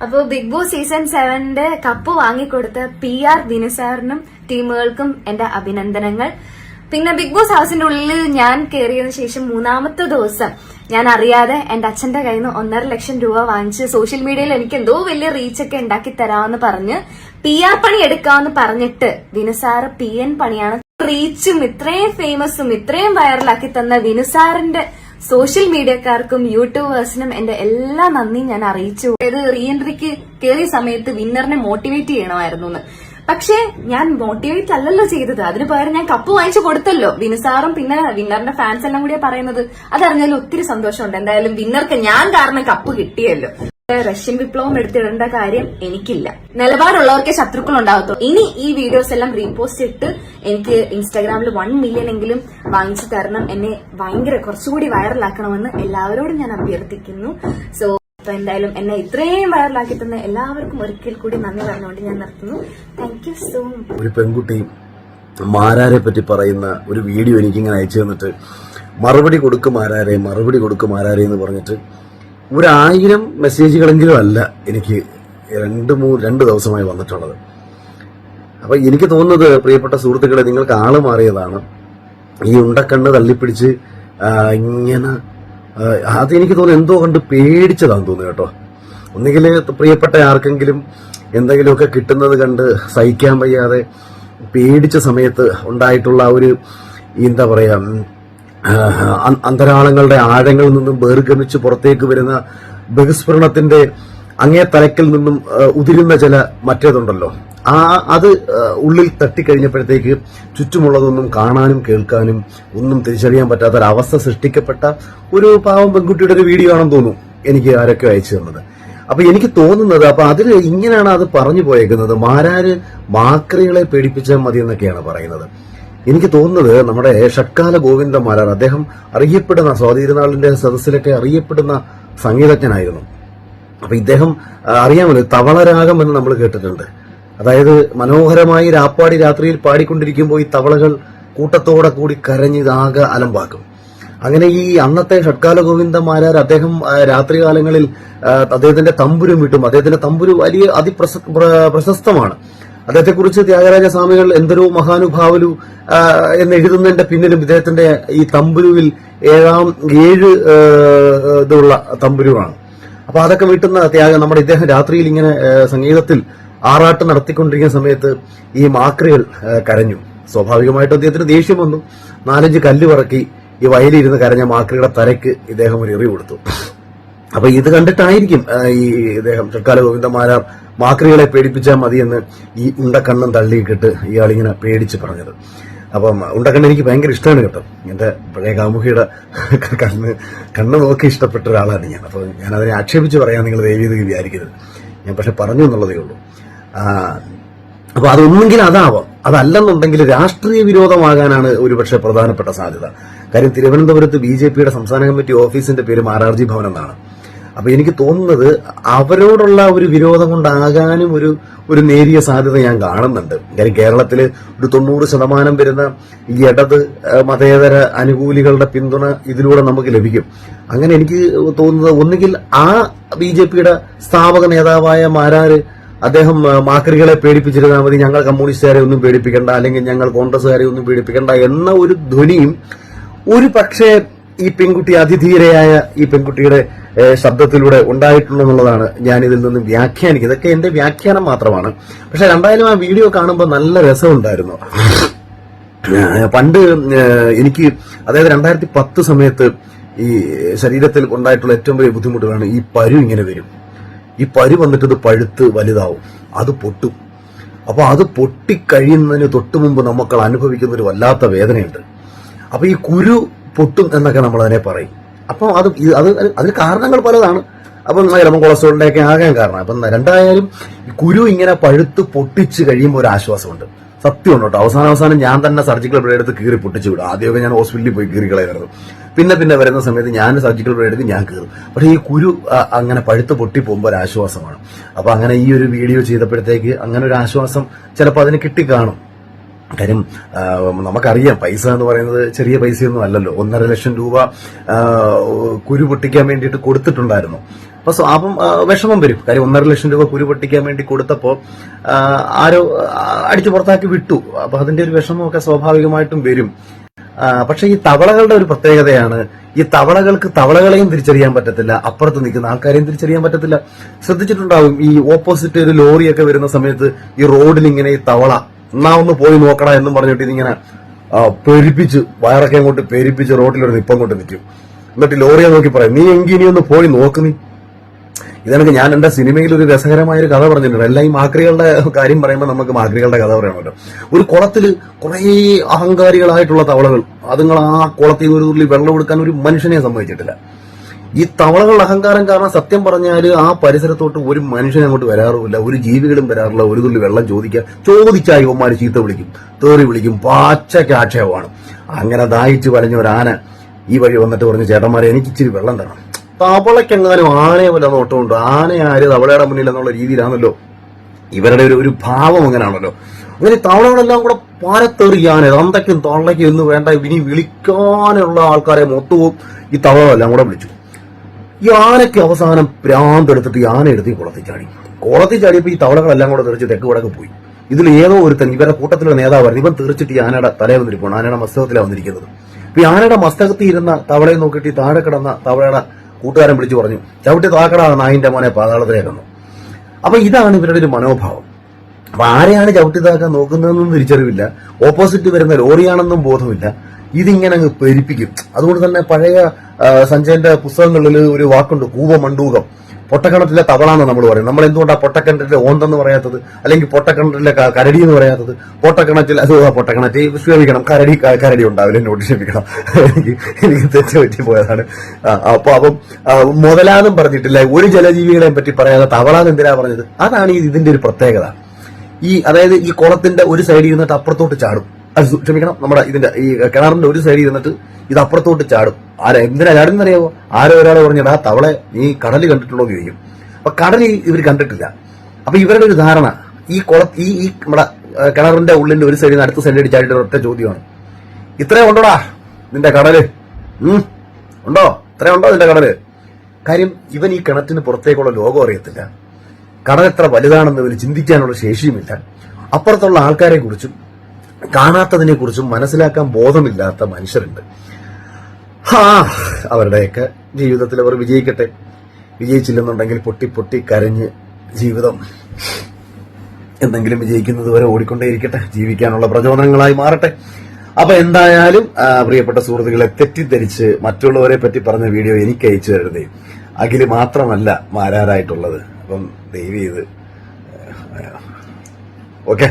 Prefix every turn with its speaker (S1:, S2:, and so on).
S1: അപ്പൊ Bigg Boss season സെവന്റെ cup വാങ്ങിക്കൊടുത്ത പി ആർ ദിനസാറിനും ടീമുകൾക്കും എന്റെ അഭിനന്ദനങ്ങൾ. പിന്നെ ബിഗ് ബോസ് ഹൗസിന്റെ ഉള്ളിൽ ഞാൻ കയറിയതിനു ശേഷം മൂന്നാമത്തെ ദിവസം ഞാൻ അറിയാതെ എന്റെ അച്ഛന്റെ കയ്യിൽ നിന്ന് ഒന്നര ലക്ഷം രൂപ വാങ്ങിച്ച് സോഷ്യൽ മീഡിയയിൽ എനിക്ക് എന്തോ വലിയ റീച്ച് ഒക്കെ ഉണ്ടാക്കി തരാമെന്ന് പറഞ്ഞ് പി ആർ പണി എടുക്കാമെന്ന് പറഞ്ഞിട്ട് വിനുസാറ് പി എൻ പണിയാണ്. റീച്ചും ഇത്രയും ഫേമസും ഇത്രയും വൈറലാക്കി തന്ന വിനുസാറിന്റെ സോഷ്യൽ മീഡിയക്കാർക്കും യൂട്യൂബേഴ്സിനും എന്റെ എല്ലാ നന്ദിയും ഞാൻ അറിയിച്ചു. ഇത് റീ എൻട്രിക്ക് കയറിയ സമയത്ത് വിന്നറിനെ മോട്ടിവേറ്റ് ചെയ്യണമായിരുന്നു എന്ന് പക്ഷേ ഞാൻ മോട്ടിവേറ്റ് അല്ലല്ലോ ചെയ്തത്. അതിന് പകരം ഞാൻ കപ്പ് വാങ്ങിച്ചു കൊടുത്തല്ലോ. വിനുസാറും പിന്നെ വിന്നറിന്റെ ഫാൻസ് എല്ലാം കൂടിയാ പറയുന്നത്. അതറിഞ്ഞാലും ഒത്തിരി സന്തോഷമുണ്ട്. എന്തായാലും വിന്നർക്ക് ഞാൻ കാരണം കപ്പ് കിട്ടിയല്ലോ. റഷ്യൻ വിപ്ലവം എടുത്തിടേണ്ട കാര്യം എനിക്കില്ല. നിലപാടുള്ളവർക്ക് ശത്രുക്കൾ ഉണ്ടാകത്തോ ഇനി ഈ വീഡിയോസ് എല്ലാം റീപോസ്റ്റ് ഇട്ട് എനിക്ക് ഇൻസ്റ്റാഗ്രാമിൽ വൺ മില്യൺ എങ്കിലും വാങ്ങിച്ചു തരണം. എന്നെ ഭയങ്കര കുറച്ചുകൂടി വൈറലാക്കണമെന്ന് എല്ലാവരോടും ഞാൻ അഭ്യർത്ഥിക്കുന്നു. സോ അപ്പൊ എന്തായാലും എന്നെ ഇത്രയും വൈറലാക്കി തന്ന എല്ലാവർക്കും ഒരിക്കൽ കൂടി നന്ദി പറഞ്ഞുകൊണ്ട് ഞാൻ നിർത്തുന്നു. താങ്ക് യു സോ
S2: ഒരു പെൺകുട്ടി മാരാരെ പറ്റി പറയുന്ന ഒരു വീഡിയോ എനിക്കിങ്ങനെ അയച്ചു തന്നിട്ട് മറുപടി കൊടുക്കും ആരാരെ മറുപടി കൊടുക്കും ആരാരെ എന്ന് പറഞ്ഞിട്ട് ഒരായിരം മെസ്സേജുകളെങ്കിലും അല്ല എനിക്ക് രണ്ട് മൂന്ന് രണ്ട് ദിവസമായി വന്നിട്ടുള്ളത്. അപ്പോൾ എനിക്ക് തോന്നുന്നത് പ്രിയപ്പെട്ട സുഹൃത്തുക്കളെ നിങ്ങൾക്ക് ആൾ മാറിയതാണ്. ഈ ഉണ്ടക്കണ്ണ് തള്ളിപ്പിടിച്ച് ഇങ്ങനെ അത് എനിക്ക് തോന്നുന്നു എന്തോ കണ്ട് പേടിച്ചതാണെന്ന് തോന്നുന്നു കേട്ടോ. ഒന്നുകിൽ പ്രിയപ്പെട്ട ആർക്കെങ്കിലും എന്തെങ്കിലുമൊക്കെ കിട്ടുന്നത് കണ്ട് സഹിക്കാൻ വയ്യാതെ പേടിച്ച സമയത്ത് ഉണ്ടായിട്ടുള്ള ഒരു എന്താ പറയാ ഉം, ആ, അ- അന്തരാളങ്ങളുടെ ആഴങ്ങളിൽ നിന്നും ബഹിർഗമിച്ച് പുറത്തേക്ക് വരുന്ന ബഹിസ്ഫുരണത്തിന്റെ അങ്ങേ തലക്കിൽ നിന്നും ഉതിരുന്ന ചില മറ്റേതുണ്ടല്ലോ. ആ അത് ഉള്ളിൽ തട്ടിക്കഴിഞ്ഞപ്പോഴത്തേക്ക് ചുറ്റുമുള്ളതൊന്നും കാണാനും കേൾക്കാനും ഒന്നും തിരിച്ചറിയാൻ പറ്റാത്ത ഒരു അവസ്ഥ സൃഷ്ടിക്കപ്പെട്ട ഒരു പാവം പെൺകുട്ടിയുടെ ഒരു വീഡിയോ ആണെന്ന് തോന്നുന്നു എനിക്ക് ആരൊക്കെ അയച്ചു തന്നത്. അപ്പൊ എനിക്ക് തോന്നുന്നത് അപ്പൊ അതിൽ ഇങ്ങനെയാണ് അത് പറഞ്ഞു പോയേക്കുന്നത്. മാരാര് മാക്രികളെ പേടിപ്പിച്ചാൽ മതി എന്നൊക്കെയാണ് പറയുന്നത്. എനിക്ക് തോന്നുന്നത് നമ്മുടെ ഷക്കാല ഗോവിന്ദ മാരാർ അദ്ദേഹം അറിയപ്പെടുന്ന സ്വാതിരുനാളിന്റെ സദസ്സിലൊക്കെ അറിയപ്പെടുന്ന സംഗീതജ്ഞനായിരുന്നു. അപ്പൊ ഇദ്ദേഹം അറിയാമല്ലോ തവളരാഗം എന്ന് നമ്മൾ കേട്ടിട്ടുണ്ട്. അതായത് മനോഹരമായി രാപ്പാടി രാത്രിയിൽ പാടിക്കൊണ്ടിരിക്കുമ്പോൾ ഈ തവളകൾ കൂട്ടത്തോടെ കൂടി കരഞ്ഞ് ഇതാകെ അലമ്പാക്കും. അങ്ങനെ ഈ അന്നത്തെ ഷട്കാല ഗോവിന്ദമാരാർ അദ്ദേഹം രാത്രികാലങ്ങളിൽ അദ്ദേഹത്തിന്റെ തമ്പുരും വിട്ടും. അദ്ദേഹത്തിന്റെ തമ്പുരു വലിയ അതിപ്രശസ്തമാണ് പ്രശസ്തമാണ്. അദ്ദേഹത്തെക്കുറിച്ച് ത്യാഗരാജ സ്വാമികൾ എന്തൊരു മഹാനുഭാവലു എന്ന് എഴുതുന്നതിന്റെ പിന്നിലും ഇദ്ദേഹത്തിന്റെ ഈ തമ്പുരുവിൽ ഏഴാം ഏഴ് ഇതുള്ള തമ്പുരുവാണ്. അപ്പൊ അതൊക്കെ വീട്ടുന്ന ത്യാഗം നമ്മുടെ ഇദ്ദേഹം രാത്രിയിൽ ഇങ്ങനെ സംഗീതത്തിൽ ആറാട്ട് നടത്തിക്കൊണ്ടിരിക്കുന്ന സമയത്ത് ഈ മാക്രികൾ കരഞ്ഞു. സ്വാഭാവികമായിട്ടും അദ്ദേഹത്തിന് ദേഷ്യം വന്നു. നാലഞ്ച് കല്ല് പറക്കി ഈ വയലിരുന്ന് കരഞ്ഞ മാക്രിയുടെ തലയ്ക്ക് ഇദ്ദേഹം ഒരു എറി കൊടുത്തു. അപ്പൊ ഇത് കണ്ടിട്ടായിരിക്കും ഈ ഇദ്ദേഹം തൽക്കാല ഗോവിന്ദമാരാർ മാക്രികളെ പേടിപ്പിച്ചാൽ മതിയെന്ന് ഈ ഉണ്ടക്കണ്ണൻ തള്ളിയിട്ടിട്ട് ഇയാളിങ്ങനെ പേടിച്ച് പറഞ്ഞത്. അപ്പം ഉണ്ടക്കണ്ണൻ എനിക്ക് ഭയങ്കര ഇഷ്ടമാണ് കേട്ടോ. എന്റെ പഴയ കാമുകിയുടെ കണ്ണ് കണ്ണ് നോക്കി ഇഷ്ടപ്പെട്ട ഒരാളാണ് ഞാൻ. അപ്പൊ ഞാൻ അതിനെ ആക്ഷേപിച്ച് പറയാൻ നിങ്ങൾ ദൈവീത് വിചാരിക്കരുത്. ഞാൻ പക്ഷെ പറഞ്ഞു എന്നുള്ളതേ ഉള്ളൂ. ആ, അപ്പൊ അതൊന്നെങ്കിൽ അതാവാം. അതല്ലെന്നുണ്ടെങ്കിൽ രാഷ്ട്രീയ വിരോധമാകാനാണ് ഒരുപക്ഷെ പ്രധാനപ്പെട്ട സാധ്യത. കാര്യം തിരുവനന്തപുരത്ത് ബി ജെ പിയുടെ സംസ്ഥാന കമ്മിറ്റി ഓഫീസിന്റെ പേര് മാരാർജി ഭവൻ എന്നാണ്. അപ്പൊ എനിക്ക് തോന്നുന്നത് അവരോടുള്ള ഒരു വിരോധം കൊണ്ടാകാനും ഒരു ഒരു നേരിയ സാധ്യത ഞാൻ കാണുന്നുണ്ട്. കാര്യം കേരളത്തിൽ ഒരു തൊണ്ണൂറ് ശതമാനം വരുന്ന ഈ ഇടത് മതേതര അനുകൂലികളുടെ പിന്തുണ ഇതിലൂടെ നമുക്ക് ലഭിക്കും. അങ്ങനെ എനിക്ക് തോന്നുന്നത് ഒന്നുകിൽ ആ ബി ജെ പിയുടെ സ്ഥാപക നേതാവായ മാരാര് അദ്ദേഹം മാക്രികളെ പേടിപ്പിച്ചിരുന്നാൽ മതി ഞങ്ങൾ കമ്മ്യൂണിസ്റ്റുകാരെ ഒന്നും പേടിപ്പിക്കണ്ട അല്ലെങ്കിൽ ഞങ്ങൾ കോൺഗ്രസ്സുകാരെ ഒന്നും പേടിപ്പിക്കണ്ട എന്ന ഒരു ധ്വനിയും ഒരു പക്ഷേ ഈ പെൺകുട്ടി അതിധീരയായ ഈ പെൺകുട്ടിയുടെ ശബ്ദത്തിലൂടെ ഉണ്ടായിട്ടുണ്ടെന്നുള്ളതാണ് ഞാൻ ഇതിൽ നിന്ന് വ്യാഖ്യാനിക്കുന്നത്. ഇതൊക്കെ എന്റെ വ്യാഖ്യാനം മാത്രമാണ്. പക്ഷെ രണ്ടായാലും ആ വീഡിയോ കാണുമ്പോൾ നല്ല രസമുണ്ടായിരുന്നു. പണ്ട് എനിക്ക് അതായത് രണ്ടായിരത്തി പത്ത് സമയത്ത് ഈ ശരീരത്തിൽ ഉണ്ടായിട്ടുള്ള ഏറ്റവും വലിയ ബുദ്ധിമുട്ടുകളാണ് ഈ പരു ഇങ്ങനെ വരും. ഈ പരു വന്നിട്ട് ഇത് പഴുത്ത് വലുതാവും. അത് പൊട്ടും. അപ്പൊ അത് പൊട്ടിക്കഴിയുന്നതിന് തൊട്ടു മുമ്പ് നമുക്ക് അനുഭവിക്കുന്ന ഒരു വല്ലാത്ത വേദനയുണ്ട്. അപ്പൊ ഈ കുരു പൊട്ടും എന്നൊക്കെ നമ്മൾ അതിനെ പറയും. അപ്പോൾ അത് അത് അതിന് കാരണങ്ങൾ പലതാണ്. അപ്പം ചിലപ്പോൾ കൊളസ്ട്രോളിന്റെ ഒക്കെ ആകാൻ കാരണം. അപ്പം രണ്ടായാലും കുരു ഇങ്ങനെ പഴുത്ത് പൊട്ടിച്ച് കഴിയുമ്പോൾ ഒരു ആശ്വാസമുണ്ട്. സത്യമുണ്ട് കേട്ടോ. അവസാനം അവസാനം ഞാൻ തന്നെ സർജിക്കൽ ബ്ലേഡ് എടുത്ത് കീറി പൊട്ടിച്ചു വിടും. ആദ്യമൊക്കെ ഞാൻ ഹോസ്പിറ്റലിൽ പോയി കീറി കളയായിരുന്നു. പിന്നെ പിന്നെ വരുന്ന സമയത്ത് ഞാൻ സർജിക്കൽ ബ്ലേഡ് എടുത്ത് ഞാൻ കീറും. പക്ഷേ ഈ കുരു അങ്ങനെ പഴുത്ത് പൊട്ടി പോകുമ്പോൾ ഒരു ആശ്വാസമാണ്. അപ്പൊ അങ്ങനെ ഈ ഒരു വീഡിയോ ചെയ്തപ്പോഴത്തേക്ക് അങ്ങനെ ഒരു ആശ്വാസം ചിലപ്പോൾ അതിന് കിട്ടിക്കാണും. കാര്യം നമുക്കറിയാം പൈസ എന്ന് പറയുന്നത് ചെറിയ പൈസയൊന്നും അല്ലല്ലോ. ഒന്നര ലക്ഷം രൂപ കുരു പൊട്ടിക്കാൻ വേണ്ടിയിട്ട് കൊടുത്തിട്ടുണ്ടായിരുന്നു. അപ്പൊ അപ്പം വിഷമം വരും. കാര്യം ഒന്നര ലക്ഷം രൂപ കുരു പൊട്ടിക്കാൻ വേണ്ടി കൊടുത്തപ്പോ ആരോ അടിച്ചു പുറത്താക്കി വിട്ടു. അപ്പൊ അതിന്റെ ഒരു വിഷമമൊക്കെ സ്വാഭാവികമായിട്ടും വരും. പക്ഷെ ഈ തവളകളുടെ ഒരു പ്രത്യേകതയാണ് ഈ തവളകൾക്ക് തവളകളെയും തിരിച്ചറിയാൻ പറ്റത്തില്ല. അപ്പുറത്ത് നിൽക്കുന്ന ആൾക്കാരെയും തിരിച്ചറിയാൻ പറ്റത്തില്ല. ശ്രദ്ധിച്ചിട്ടുണ്ടാവും ഈ ഓപ്പോസിറ്റ് ഒരു ലോറിയൊക്കെ വരുന്ന സമയത്ത് ഈ റോഡിൽ ഇങ്ങനെ ഈ തവള എന്നാ ഒന്ന് പോയി നോക്കടാ എന്നും പറഞ്ഞിട്ട് ഇതിങ്ങനെ പെരിപ്പിച്ച് വയറൊക്കെ അങ്ങോട്ട് പെരുപ്പിച്ച് റോഡിലൊരു നിപ്പം കൊണ്ട് നിൽക്കും. എന്നിട്ട് ലോറിയെ നോക്കി പറയും നീ എങ്കിൽ ഇനി ഒന്ന് പോയി നോക്ക് നീ. ഇതെനിക്ക് ഞാൻ എന്റെ സിനിമയിൽ ഒരു രസകരമായ ഒരു കഥ പറഞ്ഞിട്ടുണ്ട്. എല്ലാം ഈ മാക്രികളുടെ കാര്യം പറയുമ്പോൾ നമുക്ക് മാക്രികളുടെ കഥ പറയണമല്ലോ ഒരു കുളത്തിൽ കുറേ അഹങ്കാരികളായിട്ടുള്ള തവളകൾ അതുങ്ങൾ ആ കുളത്തിൽ ഒരു തുള്ളി വെള്ളം എടുക്കാൻ ഒരു മനുഷ്യനെ സമ്മതിച്ചിട്ടില്ല ഈ തവളകളുടെ അഹങ്കാരം കാരണം സത്യം പറഞ്ഞാൽ ആ പരിസരത്തോട്ട് ഒരു മനുഷ്യൻ അങ്ങോട്ട് വരാറുമില്ല. ഒരു ജീവികളും വരാറില്ല. ഒരു തുള്ളി വെള്ളം ചോദിക്കുക ചോദിച്ചാൽ ഇവന്മാര് ചീത്ത വിളിക്കും. തേറി വിളിക്കും. പാച്ചയ്ക്ക് ആക്ഷേപമാണ് അങ്ങനെ ദാഹിച്ചു വലഞ്ഞ ഒരു ആന ഈ വഴി വന്നിട്ട് പറഞ്ഞു ചേട്ടന്മാരെ എനിക്ക് ഇച്ചിരി വെള്ളം തരണം. തവളയ്ക്കെങ്ങാനും ആനയെ വല്ല ആന ആര് തവളയുടെ മുന്നിൽ എന്നുള്ള രീതിയിലാണല്ലോ. ഇവരുടെ ഒരു ഒരു ഭാവം അങ്ങനെയാണല്ലോ. അങ്ങനെ തവളകളെല്ലാം കൂടെ പാരത്തെറിയാൻ തന്തയ്ക്കും തള്ളയ്ക്കും എന്ന് വേണ്ട ഇനി വിളിക്കാനുള്ള ആൾക്കാരെ മൊത്തവും ഈ തവളകളെല്ലാം കൂടെ വിളിച്ചു. ഈ ആനയ്ക്ക് അവസാനം പ്രാന്തെടുത്തിട്ട് യാന എടുത്ത് കുളത്തിൽ ചാടി. കുളത്തിൽ ചാടിയപ്പോൾ ഈ തവളകളെല്ലാം കൂടെ തെറിച്ച് തെക്ക് വടക്ക് പോയി. ഇതിൽ ഏതോ ഒരുത്തൻ ഇവരുടെ കൂട്ടത്തിലെ നേതാവായിരുന്നു. ഇവൻ തീർച്ചിട്ട് ഈ ആനയുടെ തലയിൽ വന്നിരിക്കണം ആനയുടെ മസ്തകത്തിലാണ് വന്നിരിക്കുന്നത്. അപ്പൊ ഈ ആനയുടെ മസ്തകത്തിൽ ഇരുന്ന തവളയെ നോക്കിയിട്ട് ഈ താഴെ കിടന്ന തവളയുടെ കൂട്ടുകാരൻ വിളിച്ചു പറഞ്ഞു ചവിട്ടി താക്കടാ നായിന്റെ മോനെ പാതാളത്തിലേക്കുന്നു അപ്പൊ ഇതാണ് ഇവരുടെ ഒരു മനോഭാവം. അപ്പൊ ആരെയാണ് ചവിട്ടി താക്കാൻ നോക്കുന്നതെന്നും തിരിച്ചറിവില്ല. ഓപ്പോസിറ്റ് വരുന്ന ലോറിയാണെന്നും ബോധമില്ല. ഇതിങ്ങനെ അങ്ങ് പെരിപ്പിക്കും. അതുകൊണ്ട് തന്നെ പഴയ സഞ്ജയന്റെ പുസ്തകങ്ങളിൽ ഒരു വാക്കുണ്ട് കൂപമണ്ഡൂകം പൊട്ടക്കണത്തിലെ തവളാന്ന് നമ്മൾ പറയും നമ്മൾ എന്തുകൊണ്ടാണ് പൊട്ടക്കിണറ്റിലെ ഓന്തെന്ന് പറയാത്തത്? അല്ലെങ്കിൽ പൊട്ടക്കിണറ്റിലെ കരടി എന്ന് പറയാത്തത്? പൊട്ടക്കിണറ്റിൽ അത് പൊട്ടക്കിണറ്റ് ക്ഷമിക്കണം കരടി കരടി ഉണ്ടാവില്ല എന്നോട് ക്ഷമിക്കണം. എനിക്ക് എനിക്ക് തെറ്റ് പറ്റി പോയതാണ് അപ്പൊ അപ്പം മുതലാന്നും പറഞ്ഞിട്ടില്ല. ഒരു ജലജീവികളെയും പറ്റി പറയാതെ തവളാന്ന് എന്തിനാ പറഞ്ഞത്? അതാണ് ഇതിന്റെ ഒരു പ്രത്യേകത. ഈ അതായത് ഈ കുളത്തിന്റെ ഒരു സൈഡിൽ ഇരുന്നിട്ട് അപ്പുറത്തോട്ട് ചാടും. ക്ഷമിക്കണം നമ്മുടെ ഇതിന്റെ ഈ കിണറിന്റെ ഒരു സൈഡിൽ ഇരുന്നിട്ട് ഇത് അപ്പുറത്തോട്ട് ചാടും. ആരാ എന്തിനാ ചാടുന്നറിയാവോ ആരോ ഒരാൾ പറഞ്ഞടാ തവളെ നീ കടൽ കണ്ടിട്ടുള്ളൂ എന്ന് ചോദിക്കും. അപ്പൊ കടൽ ഇവർ കണ്ടിട്ടില്ല. അപ്പൊ ഇവരുടെ ഒരു ധാരണ ഈ കുള ഈ ഈ നമ്മുടെ കിണറിന്റെ ഉള്ളിന്റെ ഒരു സൈഡിൽ നിന്ന് അടുത്ത സൈഡിൽ ചാടിയിട്ട് ഒറ്റ ചോദ്യമാണ്. ഇത്രയും ഉണ്ടോടാ നിന്റെ കടൽ? ഉണ്ടോ? ഇത്രയും ഉണ്ടോ നിന്റെ കടൽ? കാര്യം ഇവൻ ഈ കിണറ്റിന് പുറത്തേക്കുള്ള ലോകം അറിയത്തില്ല. കടൽ എത്ര വലുതാണെന്ന് ഇവർ ചിന്തിക്കാനുള്ള ശേഷിയുമില്ല. അപ്പുറത്തുള്ള ആൾക്കാരെ കുറിച്ചും കാണാത്തതിനെ കുറിച്ചും മനസ്സിലാക്കാൻ ബോധമില്ലാത്ത മനുഷ്യരുണ്ട്. ഹാ അവരുടെയൊക്കെ ജീവിതത്തിൽ അവർ വിജയിക്കട്ടെ. വിജയിച്ചില്ലെന്നുണ്ടെങ്കിൽ പൊട്ടി പൊട്ടി കരഞ്ഞ് ജീവിതം എന്തെങ്കിലും വിജയിക്കുന്നത് വരെ ഓടിക്കൊണ്ടേയിരിക്കട്ടെ. ജീവിക്കാനുള്ള പ്രചോദനങ്ങളായി മാറട്ടെ. അപ്പൊ എന്തായാലും പ്രിയപ്പെട്ട സുഹൃത്തുക്കളെ തെറ്റിദ്ധരിച്ച് മറ്റുള്ളവരെ പറ്റി പറഞ്ഞ വീഡിയോ എനിക്ക് അയച്ചു തരുന്നേ. അഖിൽ മാത്രമല്ല മാരാരായിട്ടുള്ളത്. അപ്പം ദയവ് ചെയ്ത് ഓക്കെ?